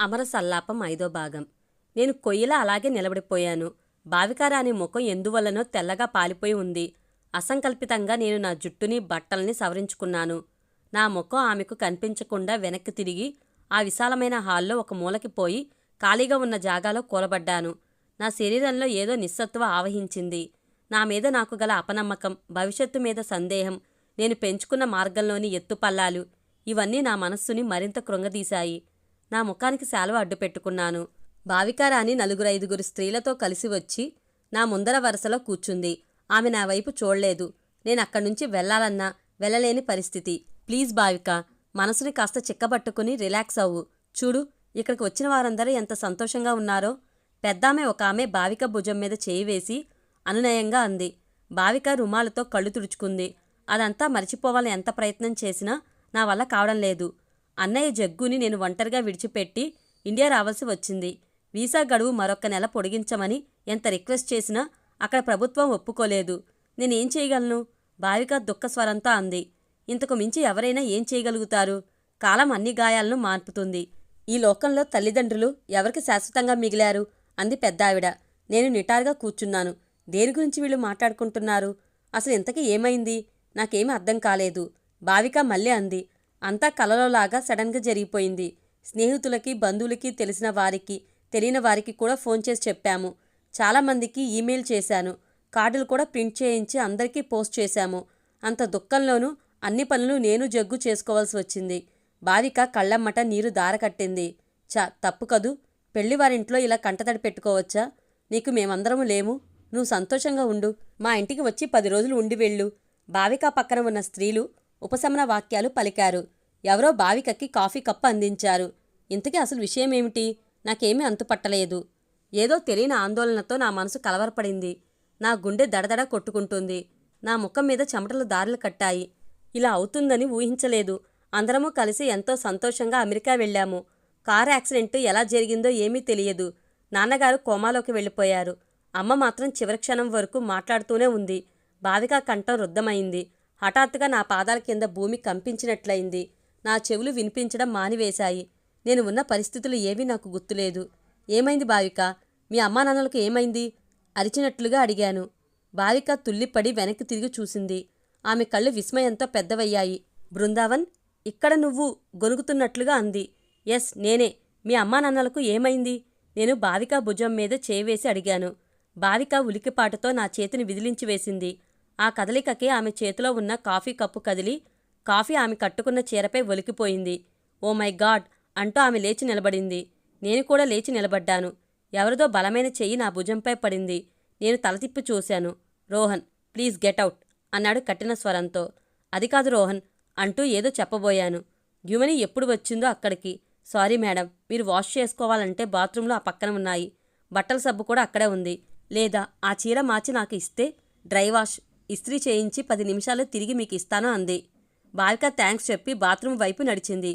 అమర సల్లాపం ఐదో భాగం. నేను కొయ్యలా అలాగే నిలబడిపోయాను. బావికారాని ముఖం ఎందువల్లనో తెల్లగా పాలిపోయి ఉంది. అసంకల్పితంగా నేను నా జుట్టుని బట్టల్ని సవరించుకున్నాను. నా ముఖం ఆమెకు కనిపించకుండా వెనక్కి తిరిగి ఆ విశాలమైన హాల్లో ఒక మూలకి పోయి ఖాళీగా ఉన్న జాగాలో కూలబడ్డాను. నా శరీరంలో ఏదో నిస్సత్వ ఆవహించింది. నా మీద నాకు గల అపనమ్మకం భవిష్యత్తు మీద సందేహం నేను పెంచుకున్న మార్గంలోని ఎత్తుపల్లాలు ఇవన్నీ నా మనస్సుని మరింత కృంగదీశాయి. నా ముఖానికి శాలువ అడ్డు పెట్టుకున్నాను. భావికారాని నలుగురు ఐదుగురు స్త్రీలతో కలిసి వచ్చి నా ముందర వరుసలో కూర్చుంది. ఆమె నా వైపు చూడలేదు. నేను అక్కడి నుంచి వెళ్ళాలన్నా వెళ్ళలేని పరిస్థితి. ప్లీజ్ భావిక మనసుని కాస్త చిక్కబట్టుకుని రిలాక్స్ అవ్వు. చూడు ఇక్కడికి వచ్చిన వారందరూ ఎంత సంతోషంగా ఉన్నారో. పెద్దామె ఒక ఆమె భావిక భుజం మీద చేయి వేసి అనునయంగా అంది. భావిక రుమాలతో కళ్ళు తుడుచుకుంది. అదంతా మర్చిపోవాలని ఎంత ప్రయత్నం చేసినా నా వల్ల కావడం లేదు. అన్నయ్య జగ్గుని నేను ఒంటరిగా విడిచిపెట్టి ఇండియా రావాల్సి వచ్చింది. వీసా గడువు మరొక నెల పొడిగించమని ఎంత రిక్వెస్ట్ చేసినా అక్కడ ప్రభుత్వం ఒప్పుకోలేదు. నేనేం చేయగలను? భావిక దుఃఖస్వరంతో అంది. ఇంతకు మించి ఎవరైనా ఏం చేయగలుగుతారు? కాలం అన్ని గాయాలను మార్పుతుంది. ఈ లోకంలో తల్లిదండ్రులు ఎవరికి శాశ్వతంగా మిగిలారు? అంది పెద్దావిడ. నేను నిటారుగా కూర్చున్నాను. దేని గురించి వీళ్ళు మాట్లాడుకుంటున్నారు? అసలు ఇంతకీ ఏమైంది? నాకేమీ అర్థం కాలేదు. భావిక మళ్ళీ అంది. అంతా కలలోలాగా సడన్గా జరిగిపోయింది. స్నేహితులకి బంధువులకి తెలిసిన వారికి తెలియని వారికి కూడా ఫోన్ చేసి చెప్పాము. చాలామందికి ఈమెయిల్ చేశాను. కార్డులు కూడా ప్రింట్ చేయించి అందరికీ పోస్ట్ చేశాము. అంత దుఃఖంలోనూ అన్ని పనులు నేను జగ్గు చేసుకోవాల్సి వచ్చింది. భావిక కళ్ళమ్మట నీరు దారకట్టింది చా తప్పు కదూ? పెళ్ళివారింట్లో ఇలా కంటతడి పెట్టుకోవచ్చా? నీకు మేమందరము లేము. నువ్వు సంతోషంగా ఉండు. మా ఇంటికి వచ్చి పది రోజులు ఉండి వెళ్ళు. బావికా పక్కన ఉన్న స్త్రీలు ఉపశమన వాక్యాలు పలికారు. ఎవరో బావికక్కి కాఫీ కప్పు అందించారు. ఇంతకీ అసలు విషయమేమిటి? నాకేమీ అంతుపట్టలేదు. ఏదో తెలియని ఆందోళనతో నా మనసు కలవరపడింది. నా గుండె దడదడ కొట్టుకుంటుంది. నా ముఖం మీద చెమటలు దారులు కట్టాయి. ఇలా అవుతుందని ఊహించలేదు. అందరము కలిసి ఎంతో సంతోషంగా అమెరికా వెళ్ళాము. కారు యాక్సిడెంట్ ఎలా జరిగిందో ఏమీ తెలియదు. నాన్నగారు కోమాలోకి వెళ్ళిపోయారు. అమ్మ మాత్రం చివరి క్షణం వరకు మాట్లాడుతూనే ఉంది. బావిక కంఠం రుద్ధమైంది. హఠాత్తుగా నా పాదాల కింద భూమి కంపించినట్లయింది. నా చెవులు వినిపించడం మానివేశాయి. నేను ఉన్న పరిస్థితులు ఏవీ నాకు గుర్తులేదు. ఏమైంది భావిక మీ అమ్మా నాన్నలకు ఏమైంది? అరిచినట్లుగా అడిగాను. భావిక తుల్లిపడి వెనక్కి తిరిగి చూసింది. ఆమె కళ్ళు విస్మయంతో పెద్దవయ్యాయి. బృందావన్ ఇక్కడ నువ్వు గొనుగుతున్నట్లుగా అంది. ఎస్ నేనే. మీ అమ్మా నాన్నలకు ఏమైంది? నేను భావిక భుజం మీద చేవేసి అడిగాను. భావిక ఉలికిపాటుతో నా చేతిని విదిలించి వేసింది. ఆ కదలికకే ఆమె చేతిలో ఉన్న కాఫీ కప్పు కదిలి కాఫీ ఆమె కట్టుకున్న చీరపై ఒలికిపోయింది. ఓ మై గాడ్ అంటూ ఆమె లేచి నిలబడింది. నేను కూడా లేచి నిలబడ్డాను. ఎవరిదో బలమైన చెయ్యి నా భుజంపై పడింది. నేను తల తిప్పి చూశాను. రోహన్ ప్లీజ్ గెట్ అవుట్ అన్నాడు కఠిన స్వరంతో. అది కాదు రోహన్ అంటూ ఏదో చెప్పబోయాను. యుమని ఎప్పుడు వచ్చిందో అక్కడికి. సారీ మేడం మీరు వాష్ చేసుకోవాలంటే బాత్రూంలో ఆ పక్కన ఉన్నాయి. బట్టల సబ్బు కూడా అక్కడే ఉంది. లేదా ఆ చీర మార్చి నాకు ఇస్తే డ్రై వాష్ ఇస్త్రీ చేయించి పది నిమిషాలు తిరిగి మీకు ఇస్తాను అంది. బాలిక థ్యాంక్స్ చెప్పి బాత్రూమ్ వైపు నడిచింది.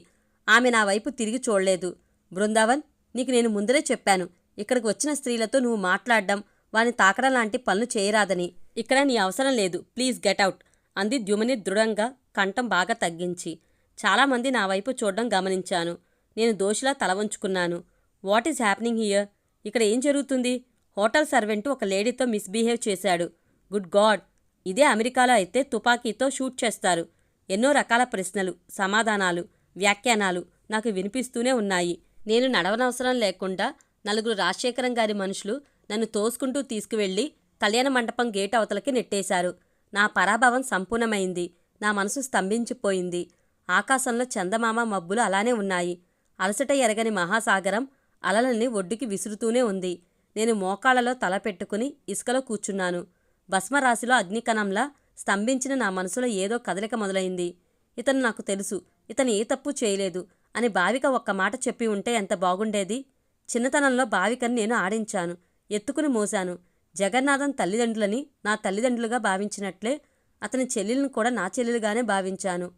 ఆమె నా వైపు తిరిగి చూడలేదు. బృందావన్ నీకు నేను ముందరే చెప్పాను. ఇక్కడికి వచ్చిన స్త్రీలతో నువ్వు మాట్లాడడం వారిని తాకడం లాంటి పనులు చేయరాదని. ఇక్కడ నీ అవసరం లేదు. ప్లీజ్ గెట్ అవుట్ అంది ద్యుమని దృఢంగా కంఠం బాగా తగ్గించి. చాలామంది నా వైపు చూడడం గమనించాను. నేను దోషిలా తల వంచుకున్నాను. What is happening here? ఇక్కడ ఏం జరుగుతుంది? హోటల్ సర్వెంట్ ఒక లేడీతో మిస్బిహేవ్ చేశాడు. Good God! ఇదే అమెరికాలో అయితే తుపాకీతో షూట్ చేస్తారు. ఎన్నో రకాల ప్రశ్నలు సమాధానాలు వ్యాఖ్యానాలు నాకు వినిపిస్తూనే ఉన్నాయి. నేను నడవనవసరం లేకుండా నలుగురు రాజశేఖరం గారి మనుషులు నన్ను తోసుకుంటూ తీసుకువెళ్ళి కళ్యాణ మండపం గేట్ అవతలకి నెట్టేశారు. నా పరాభవం సంపూర్ణమైంది. నా మనసు స్తంభించిపోయింది. ఆకాశంలో చందమామ మబ్బులు అలానే ఉన్నాయి. అలసట ఎరగని మహాసాగరం అలలని ఒడ్డుకి విసురుతూనే ఉంది. నేను మోకాళ్ళలో తల పెట్టుకుని ఇసుకలో కూర్చున్నాను. భస్మరాశిలో అగ్నికణంలా స్తంభించిన నా మనసులో ఏదో కదలిక మొదలైంది. ఇతను నాకు తెలుసు. ఇతను ఏ తప్పు చేయలేదు అని భావిక ఒక్క మాట చెప్పి ఉంటే ఎంత బాగుండేది? చిన్నతనంలో భావికని నేను ఆడించాను. ఎత్తుకుని మోశాను. జగన్నాథం తల్లిదండ్రులని నా తల్లిదండ్రులుగా భావించినట్లే అతని చెల్లెలను కూడా నా చెల్లెలుగానే భావించాను.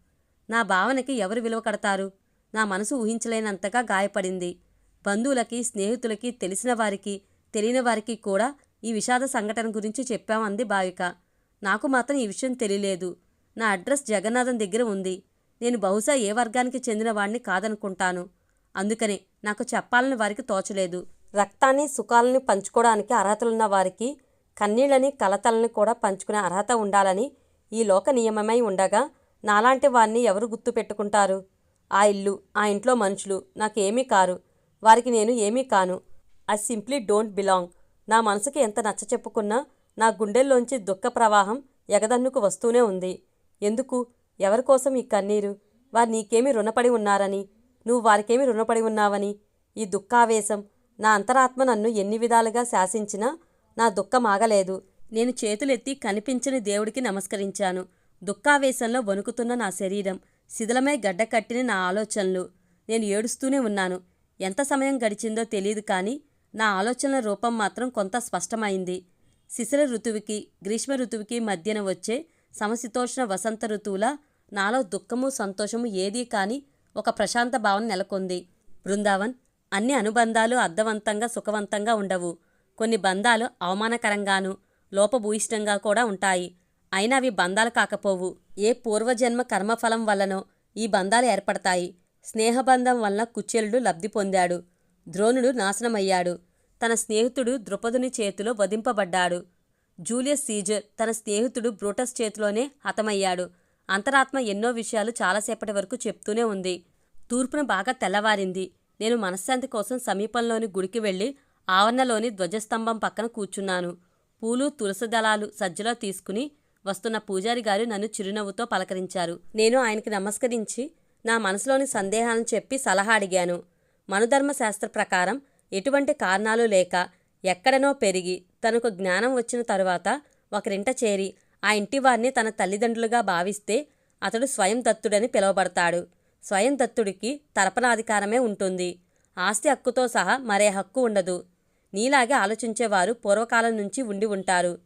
నా భావనకి ఎవరు విలువ కడతారు? నా మనసు ఊహించలేనంతగా గాయపడింది. బంధువులకి స్నేహితులకి తెలిసిన వారికి తెలియని వారికి కూడా ఈ విషాద సంఘటన గురించి చెప్పామంది భావిక నాకు మాత్రం ఈ విషయం తెలియలేదు. నా అడ్రస్ జగన్నాథం దగ్గర ఉంది. నేను బహుశా ఏ వర్గానికి చెందినవాణ్ణి కాదనుకుంటాను. అందుకనే నాకు చెప్పాలని వారికి తోచలేదు. రక్తాన్ని సుఖాలని పంచుకోవడానికి అర్హతలున్న వారికి కన్నీళ్ళని కలతలని కూడా పంచుకునే అర్హత ఉండాలని ఈ లోక నియమమై ఉండగా నాలాంటి వారిని ఎవరు గుర్తు పెట్టుకుంటారు? ఆ ఇల్లు ఆ ఇంట్లో మనుషులు నాకేమీ కారు. వారికి నేను ఏమీ కాను. I simply don't belong. నా మనసుకి ఎంత నచ్చ చెప్పుకున్నా నా గుండెల్లోంచి దుఃఖ ప్రవాహం ఎగదన్నుకు వస్తూనే ఉంది. ఎందుకు? ఎవరి కోసం ఈ కన్నీరు? వారు నీకేమి రుణపడి ఉన్నారని? నువ్వు వారికేమి రుణపడి ఉన్నావని? ఈ దుఃఖావేశం నా అంతరాత్మ నన్ను ఎన్ని విధాలుగా శాసించినా నా దుఃఖం ఆగలేదు. నేను చేతులెత్తి కనిపించని దేవుడికి నమస్కరించాను. దుఃఖావేశంలో వణుకుతున్న నా శరీరం శిథిలమై గడ్డకట్టిన నా ఆలోచనలు. నేను ఏడుస్తూనే ఉన్నాను. ఎంత సమయం గడిచిందో తెలియదు కానీ నా ఆలోచనల రూపం మాత్రం కొంత స్పష్టమైంది. శిశిర ఋతువుకి గ్రీష్మ ఋతువుకి మధ్యన వచ్చే సమశీతోష్ణ వసంత ఋతువుల నాలో దుఃఖము సంతోషము ఏదీ కాని ఒక ప్రశాంత భావన నెలకొంది. బృందావన్ అన్ని అనుబంధాలు అర్థవంతంగా సుఖవంతంగా ఉండవు. కొన్ని బంధాలు అవమానకరంగాను లోపభూయిష్టంగా కూడా ఉంటాయి. అయినా అవి బంధాలు కాకపోవు. ఏ పూర్వజన్మ కర్మఫలం వల్లనో ఈ బంధాలు ఏర్పడతాయి. స్నేహబంధం వలన కుచేలుడు లబ్ధి పొందాడు. ద్రోణుడు నాశనమయ్యాడు. తన స్నేహితుడు ద్రుపదుని చేతిలో వధింపబడ్డాడు. జూలియస్ సీజర్ తన స్నేహితుడు బ్రూటస్ చేతిలోనే హతమయ్యాడు. అంతరాత్మ ఎన్నో విషయాలు చాలాసేపటి వరకు చెప్తూనే ఉంది. తూర్పున బాగా తెల్లవారింది. నేను మనశ్శాంతి కోసం సమీపంలోని గుడికి వెళ్ళి ఆవరణలోని ధ్వజస్తంభం పక్కన కూర్చున్నాను. పూలు తులసి దళాలు సజ్జలో తీసుకుని వస్తున్న పూజారి గారు నన్ను చిరునవ్వుతో పలకరించారు. నేను ఆయనకి నమస్కరించి నా మనసులోని సందేహాలను చెప్పి సలహా అడిగాను. మనుధర్మశాస్త్ర ప్రకారం ఎటువంటి కారణాలు లేక ఎక్కడనో పెరిగి తనకు జ్ఞానం వచ్చిన తరువాత ఒకరింట చేరి ఆ ఇంటి వారిని తన తల్లిదండ్రులుగా భావిస్తే అతడు స్వయం దత్తుడని పిలువబడతాడు. స్వయం దత్తుడికి తరపనాధికారమే ఉంటుంది. ఆస్తి హక్కుతో సహా మరే హక్కు ఉండదు. నీలాగే ఆలోచించేవారు పూర్వకాలం నుంచి ఉండి ఉంటారు.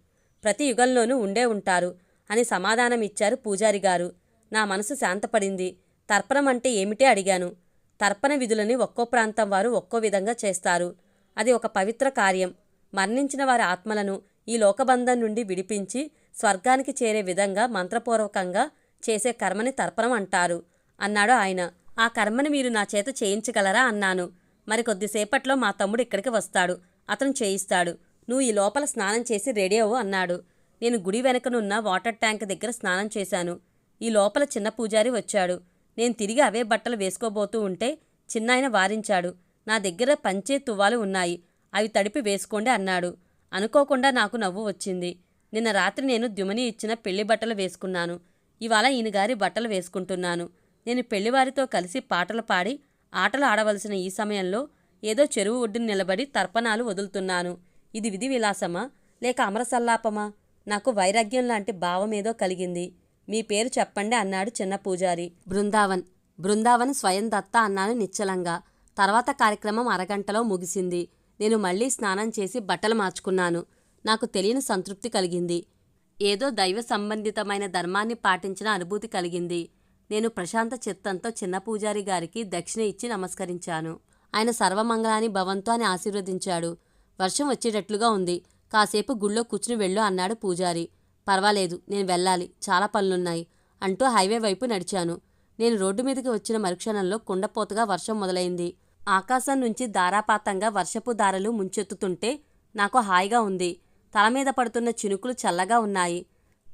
ప్రతి యుగంలోనూ ఉండే ఉంటారు అని సమాధానమిచ్చారు పూజారి గారు. నా మనసు శాంతపడింది. తర్పణం అంటే ఏమిటి అడిగాను. తర్పణ విధులని ఒక్కో ప్రాంతం వారు ఒక్కో విధంగా చేస్తారు. అది ఒక పవిత్ర కార్యం. మరణించిన వారి ఆత్మలను ఈ లోకబంధం నుండి విడిపించి స్వర్గానికి చేరే విధంగా మంత్రపూర్వకంగా చేసే కర్మని తర్పణం అంటారు. అన్నాడు ఆయన. ఆ కర్మని మీరు నా చేత చేయించగలరా? అన్నాను. మరి కొద్దిసేపట్లో మా తమ్ముడు ఇక్కడికి వస్తాడు. అతను చేయిస్తాడు. నువ్వు ఈ లోపల స్నానం చేసి రెడీ అవ్వు అన్నాడు. నేను గుడి వెనకనున్న వాటర్ ట్యాంక్ దగ్గర స్నానం చేశాను. ఈ లోపల చిన్న పూజారి వచ్చాడు. నేను తిరిగి అవే బట్టలు వేసుకోబోతూ ఉంటే చిన్నాయన వారించాడు. నా దగ్గర పంచే తువ్వాలు ఉన్నాయి. అవి తడిపి వేసుకోండి అన్నాడు. అనుకోకుండా నాకు నవ్వు వచ్చింది. నిన్న రాత్రి నేను దుమని ఇచ్చిన పెళ్ళి బట్టలు వేసుకున్నాను. ఇవాళ ఈయనగారి బట్టలు వేసుకుంటున్నాను. నేను పెళ్ళివారితో కలిసి పాటలు పాడి ఆటలు ఆడవలసిన ఈ సమయంలో ఏదో చెరువు ఒడ్డున నిలబడి తర్పణాలు వదులుతున్నాను. ఇది విధి విలాసమా? లేక అమరసల్లాపమా? నాకు వైరాగ్యం లాంటి భావమేదో కలిగింది. మీ పేరు చెప్పండి అన్నాడు చిన్న పూజారి. బృందావన్. బృందావన్ స్వయం దత్త అన్నాను నిశ్చలంగా. తర్వాత కార్యక్రమం అరగంటలో ముగిసింది. నేను మళ్ళీ స్నానం చేసి బట్టలు మార్చుకున్నాను. నాకు తెలియని సంతృప్తి కలిగింది. ఏదో దైవ సంబంధితమైన ధర్మాన్ని పాటించిన అనుభూతి కలిగింది. నేను ప్రశాంత చిత్తంతో చిన్న పూజారి గారికి దక్షిణ ఇచ్చి నమస్కరించాను. ఆయన సర్వమంగళాని భవంతో అని ఆశీర్వదించాడు. వర్షం వచ్చేటట్లుగా ఉంది. కాసేపు గుళ్ళో కూర్చుని వెళ్ళు అన్నాడు పూజారి. పర్వాలేదు నేను వెళ్ళాలి. చాలా పనులున్నాయి అంటూ హైవే వైపు నడిచాను. నేను రోడ్డు మీదకి వచ్చిన మరుక్షణంలో కుండపోతగా వర్షం మొదలైంది. ఆకాశం నుంచి ధారాపాతంగా వర్షపు దారలు ముంచెత్తుతుంటే నాకు హాయిగా ఉంది. తల మీద పడుతున్న చినుకులు చల్లగా ఉన్నాయి.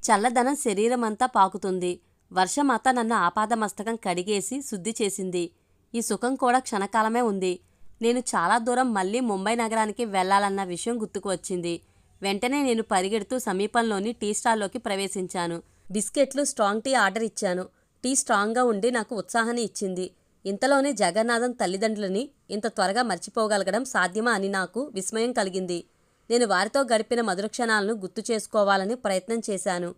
చల్లదనం శరీరమంతా పాకుతుంది. వర్షమాత నన్ను ఆపాదమస్తకం కడిగేసి శుద్ధి చేసింది. ఈ సుఖం కూడా క్షణకాలమే ఉంది. నేను చాలా దూరం మళ్ళీ ముంబై నగరానికి వెళ్ళాలన్న విషయం గుర్తుకు వచ్చింది. వెంటనే నేను పరిగెడుతూ సమీపంలోని టీ స్టాల్లోకి ప్రవేశించాను. బిస్కెట్లు స్ట్రాంగ్ టీ ఆర్డర్ ఇచ్చాను. టీ స్ట్రాంగ్గా ఉండి నాకు ఉత్సాహాన్ని ఇచ్చింది. ఇంతలోనే జగన్నాథం తల్లిదండ్రులని ఇంత త్వరగా మర్చిపోగలగడం సాధ్యమా అని నాకు విస్మయం కలిగింది. నేను వారితో గడిపిన మధుర క్షణాలను గుర్తు చేసుకోవాలని ప్రయత్నం చేశాను.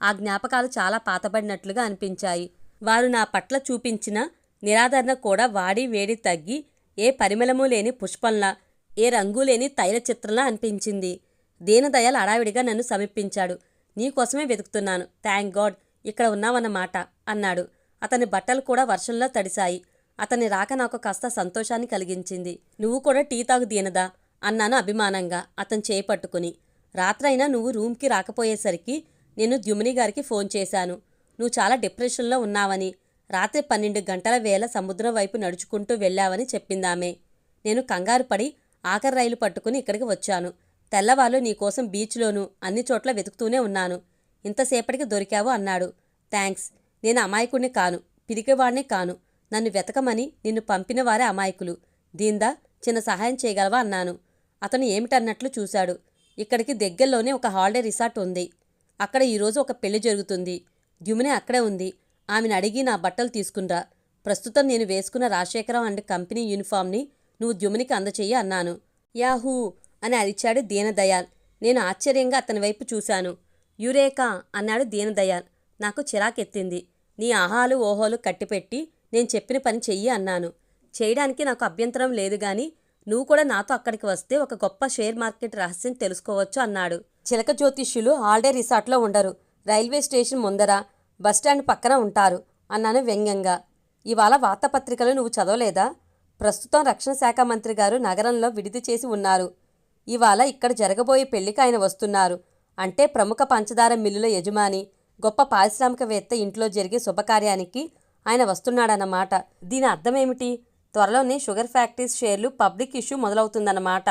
ఆ జ్ఞాపకాలు చాలా పాతబడినట్లుగా అనిపించాయి. వారు నా పట్ల చూపించిన నిరాదరణ కూడా వాడి వేడి తగ్గి ఏ పరిమళము లేని పుష్పంలా ఏ రంగు లేని తైల చిత్రంలా అనిపించింది. దీనదయాల్ అడావిడిగా నన్ను సమీపించాడు. నీకోసమే వెతుకుతున్నాను. Thank God. ఇక్కడ ఉన్నావన్నమాట అన్నాడు. అతని బట్టలు కూడా వర్షంలో తడిశాయి. అతని రాక నాకు కాస్త సంతోషాన్ని కలిగించింది. నువ్వు కూడా టీ తాగు దీనదా? అన్నాను అభిమానంగా అతను చేపట్టుకుని రాత్రైనా నువ్వు రూమ్కి రాకపోయేసరికి నేను ద్యుమిని గారికి ఫోన్ చేశాను. నువ్వు చాలా డిప్రెషన్లో ఉన్నావని రాత్రి పన్నెండు గంటల వేళ సముద్రం వైపు నడుచుకుంటూ వెళ్ళావని చెప్పిందామే. నేను కంగారు పడి ఆఖరి రైలు పట్టుకుని ఇక్కడికి వచ్చాను. తెల్లవాళ్ళు నీకోసం బీచ్లోనూ అన్ని చోట్ల వెతుకుతూనే ఉన్నాను. ఇంతసేపటికి దొరికావు అన్నాడు. థ్యాంక్స్ నేను అమాయకుణ్ణి కాను. పిరికివాణ్ణి కాను. నన్ను వెతకమని నిన్ను పంపిన వారే అమాయకులు. దీందా? చిన్న సహాయం చేయగలవా? అన్నాను. అతను ఏమిటన్నట్లు చూశాడు. ఇక్కడికి దగ్గరలోనే ఒక హాలిడే రిసార్ట్ ఉంది. అక్కడ ఈరోజు ఒక పెళ్ళి జరుగుతుంది. ద్యుమినే అక్కడే ఉంది. ఆమెను అడిగి నా బట్టలు తీసుకునిరా. ప్రస్తుతం నేను వేసుకున్న రాజశేఖరం అండ్ కంపెనీ యూనిఫామ్ని నువ్వు ద్యుమినికి అందచేయి అన్నాను. యాహూ! అని అరిచాడు దీనదయాల్. నేను ఆశ్చర్యంగా అతని వైపు చూశాను. యురేకా అన్నాడు దీనదయాల్ నాకు చిరాకెత్తింది. నీ ఆహాలు ఓహోలు కట్టిపెట్టి నేను చెప్పిన పని చెయ్యి అన్నాను. చేయడానికి నాకు అభ్యంతరం లేదు గాని నువ్వు కూడా నాతో అక్కడికి వస్తే ఒక గొప్ప షేర్ మార్కెట్ రహస్యం తెలుసుకోవచ్చు అన్నాడు. చిలక జ్యోతిష్యులు హాలిడే రిసార్ట్లో ఉండరు. రైల్వే స్టేషన్ ముందర బస్టాండ్ పక్కన ఉంటారు అన్నాను వ్యంగ్యంగా. ఇవాళ వార్తాపత్రికలు నువ్వు చదవలేదా? ప్రస్తుతం రక్షణ శాఖ మంత్రి గారు నగరంలో విడిది చేసి ఉన్నారు. ఇవాళ ఇక్కడ జరగబోయే పెళ్ళికి ఆయన వస్తున్నారు. అంటే ప్రముఖ పంచదార మిల్లుల యజమాని గొప్ప పారిశ్రామికవేత్త ఇంట్లో జరిగే శుభకార్యానికి ఆయన వస్తున్నాడన్నమాట. దీని అర్థమేమిటి? త్వరలోనే షుగర్ ఫ్యాక్టరీస్ షేర్లు పబ్లిక్ ఇష్యూ మొదలవుతుందన్నమాట.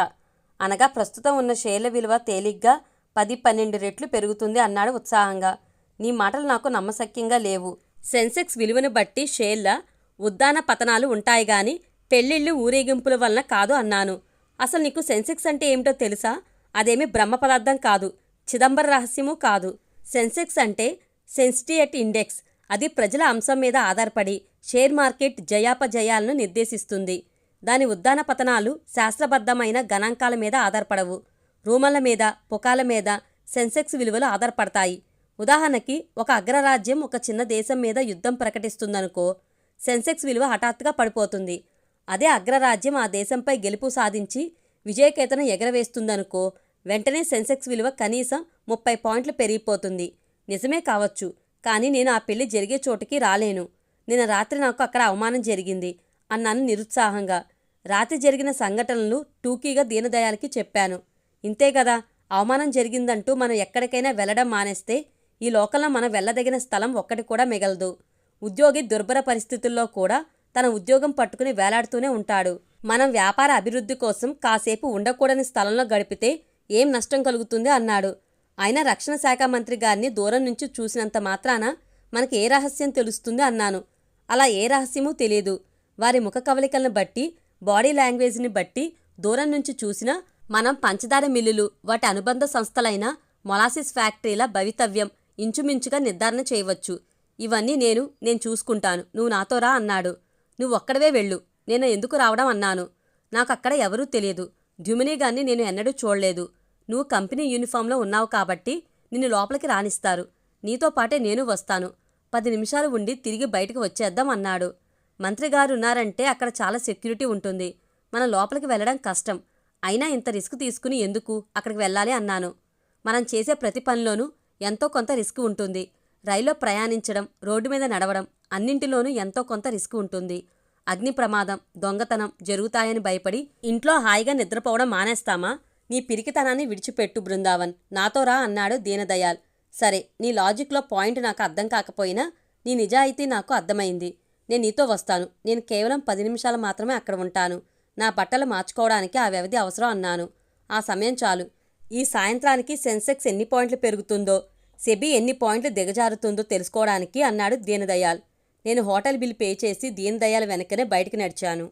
అనగా ప్రస్తుతం ఉన్న షేర్ల విలువ తేలిగ్గా పది పన్నెండు రెట్లు పెరుగుతుంది అన్నాడు ఉత్సాహంగా. నీ మాటలు నాకు నమ్మశక్యంగా లేవు. సెన్సెక్స్ విలువను బట్టి షేర్ల ఉద్దాన పతనాలు ఉంటాయి గాని పెళ్ళిళ్ళు ఊరేగింపుల వలన కాదు అన్నాను. అసలు నీకు సెన్సెక్స్ అంటే ఏమిటో తెలుసా? అదేమి బ్రహ్మ పదార్థం కాదు చిదంబర రహస్యము కాదు. సెన్సెక్స్ అంటే సెన్సిటియట్ ఇండెక్స్. అది ప్రజల అంశం మీద ఆధారపడి షేర్ మార్కెట్ జయాపజయాలను నిర్దేశిస్తుంది. దాని ఉద్దాన పతనాలు శాస్త్రబద్ధమైన గణాంకాల మీద ఆధారపడవు. రూమల మీద పుకాల మీద సెన్సెక్స్ విలువలు ఆధారపడతాయి. ఉదాహరణకి ఒక అగ్రరాజ్యం ఒక చిన్న దేశం మీద యుద్ధం ప్రకటిస్తుందనుకో సెన్సెక్స్ విలువ హఠాత్తుగా పడిపోతుంది. అదే అగ్రరాజ్యం ఆ దేశంపై గెలుపు సాధించి విజయకేతనం ఎగరవేస్తుందనుకో వెంటనే సెన్సెక్స్ విలువ కనీసం ముప్పై పాయింట్లు పెరిగిపోతుంది. నిజమే కావచ్చు కానీ నేను ఆ పెళ్ళి జరిగే చోటుకి రాలేను. నిన్న రాత్రి నాకు అక్కడ అవమానం జరిగింది అన్నాను నిరుత్సాహంగా. రాత్రి జరిగిన సంఘటనలు టూకీగా దీనదయాలకి చెప్పాను. ఇంతే కదా అవమానం జరిగిందంటూ మనం ఎక్కడికైనా వెళ్ళడం మానేస్తే ఈ లోకంలో మనం వెళ్ళదగిన స్థలం ఒక్కటి కూడా మిగలదు. ఉద్యోగి దుర్భర పరిస్థితుల్లో కూడా తన ఉద్యోగం పట్టుకుని వేలాడుతూనే ఉంటాడు. మనం వ్యాపార అభివృద్ధి కోసం కాసేపు ఉండకూడని స్థలంలో గడిపితే ఏం నష్టం కలుగుతుంది అన్నాడు. అయినా రక్షణ శాఖ మంత్రి గారిని దూరం నుంచి చూసినంత మాత్రాన మనకి ఏ రహస్యం తెలుస్తుంది అన్నాను. అలా ఏ రహస్యమూ తెలియదు వారి ముఖ కవలికలను బట్టి బాడీ లాంగ్వేజ్ని బట్టి దూరం నుంచి చూసినా మనం పంచదార మిల్లులు వాటి అనుబంధ సంస్థలైన మొలాసిస్ ఫ్యాక్టరీల భవితవ్యం ఇంచుమించుగా నిర్ధారణ చేయవచ్చు. ఇవన్నీ నేను నేను చూసుకుంటాను. నువ్వు నాతో రా అన్నాడు. నువ్వక్కడవే వెళ్ళు. నేను ఎందుకు రావడం అన్నాను. నాకు అక్కడ ఎవరూ తెలియదు. ద్యుమిని గాన్ని నేను ఎన్నడూ చూడలేదు. నువ్వు కంపెనీ యూనిఫామ్లో ఉన్నావు కాబట్టి నిన్ను లోపలికి రానిస్తారు. నీతో పాటే నేను వస్తాను. పది నిమిషాలు ఉండి తిరిగి బయటకు వచ్చేద్దాం అన్నాడు. మంత్రిగారు ఉన్నారంటే అక్కడ చాలా సెక్యూరిటీ ఉంటుంది. మనం లోపలికి వెళ్ళడం కష్టం. అయినా ఇంత రిస్క్ తీసుకుని ఎందుకు అక్కడికి వెళ్ళాలి అన్నాను. మనం చేసే ప్రతి పనిలోనూ ఎంతో కొంత రిస్క్ ఉంటుంది. రైల్లో ప్రయాణించడం రోడ్డు మీద నడవడం అన్నింటిలోనూ ఎంతో కొంత రిస్క్ ఉంటుంది. అగ్ని ప్రమాదం దొంగతనం జరుగుతాయని భయపడి ఇంట్లో హాయిగా నిద్రపోవడం మానేస్తామా? నీ పిరికితనాన్ని విడిచిపెట్టు బృందావన్. నాతో రా అన్నాడు దీనదయాల్. సరే నీ లాజిక్లో పాయింట్ నాకు అర్థం కాకపోయినా నీ నిజాయితీ నాకు అర్థమైంది. నేను నీతో వస్తాను. నేను కేవలం పది నిమిషాలు మాత్రమే అక్కడ ఉంటాను. నా బట్టలు మార్చుకోవడానికి ఆ వ్యవధి అవసరం అన్నాను. ఆ సమయం చాలు. ఈ సాయంత్రానికి సెన్సెక్స్ ఎన్ని పాయింట్లు పెరుగుతుందో సెబీ ఎన్ని పాయింట్లు దిగజారుతుందో తెలుసుకోవడానికి అన్నాడు దీనదయాల్. నేను హోటల్ బిల్ పే చేసి దీనదయాల్ వెనకనే బయటికి నడిచాను.